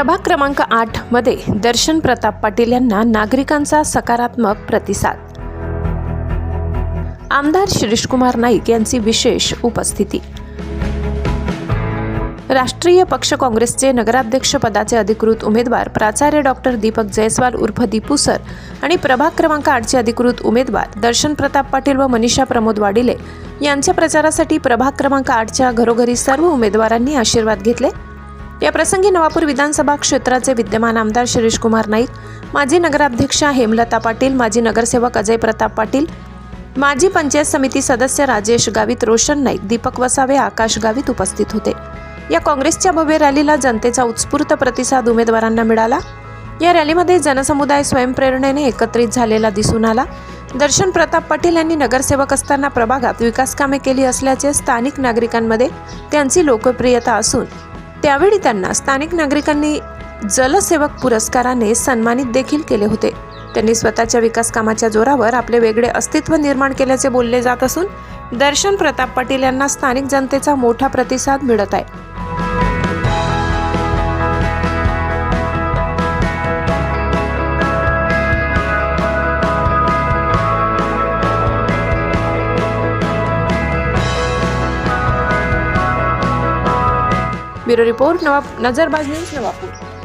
प्रभाग क्रमांक आठमध्ये दर्शन प्रताप पाटील यांना नागरिकांचा सकारात्मक प्रतिसाद. आमदार शिरीषकुमार नाईक यांची विशेष उपस्थिती. राष्ट्रीय पक्ष काँग्रेसचे नगराध्यक्ष पदाचे अधिकृत उमेदवार प्राचार्य डॉक्टर दीपक जयस्वाल उर्फ दीपू सर आणि प्रभाग क्रमांक आठचे अधिकृत उमेदवार दर्शन प्रताप पाटील व मनीषा प्रमोद वाडिले यांच्या प्रचारासाठी प्रभाग क्रमांक आठच्या घरोघरी सर्व उमेदवारांनी आशीर्वाद घेतले. या प्रसंगी नवापूर विधानसभा क्षेत्राचे विद्यमान आमदार शिरीषकुमार नाईक माजी नगराध्यक्षा हेमलता पाटील माजी नगरसेवक अजय प्रताप पाटील माजी पंचायत समिती सदस्य राजेश गावित रोशन नाईक दीपक वसावे आकाश गावित उपस्थित होते. या काँग्रेसच्या भव्य रॅलीला जनतेचा उत्स्फूर्त प्रतिसाद उमेदवारांना मिळाला. या रॅलीमध्ये जनसमुदाय स्वयंप्रेरणेने एकत्रित झालेला दिसून आला. दर्शन प्रताप पाटील यांनी नगरसेवक असताना प्रभागात विकास कामे केली असल्याचे स्थानिक नागरिकांमध्ये त्यांची लोकप्रियता असून त्यावेळी त्यांना स्थानिक नागरिकांनी जलसेवक पुरस्काराने सन्मानित देखील केले होते. त्यांनी स्वतःच्या विकास कामाच्या जोरावर आपले वेगळे अस्तित्व निर्माण केल्याचे बोलले जात असून दर्शन प्रताप पाटील यांना स्थानिक जनतेचा मोठा प्रतिसाद मिळत आहे. બ્યુરો રિપોર્ટ નવા નજરબાજ ન્યૂઝ નવાપુર.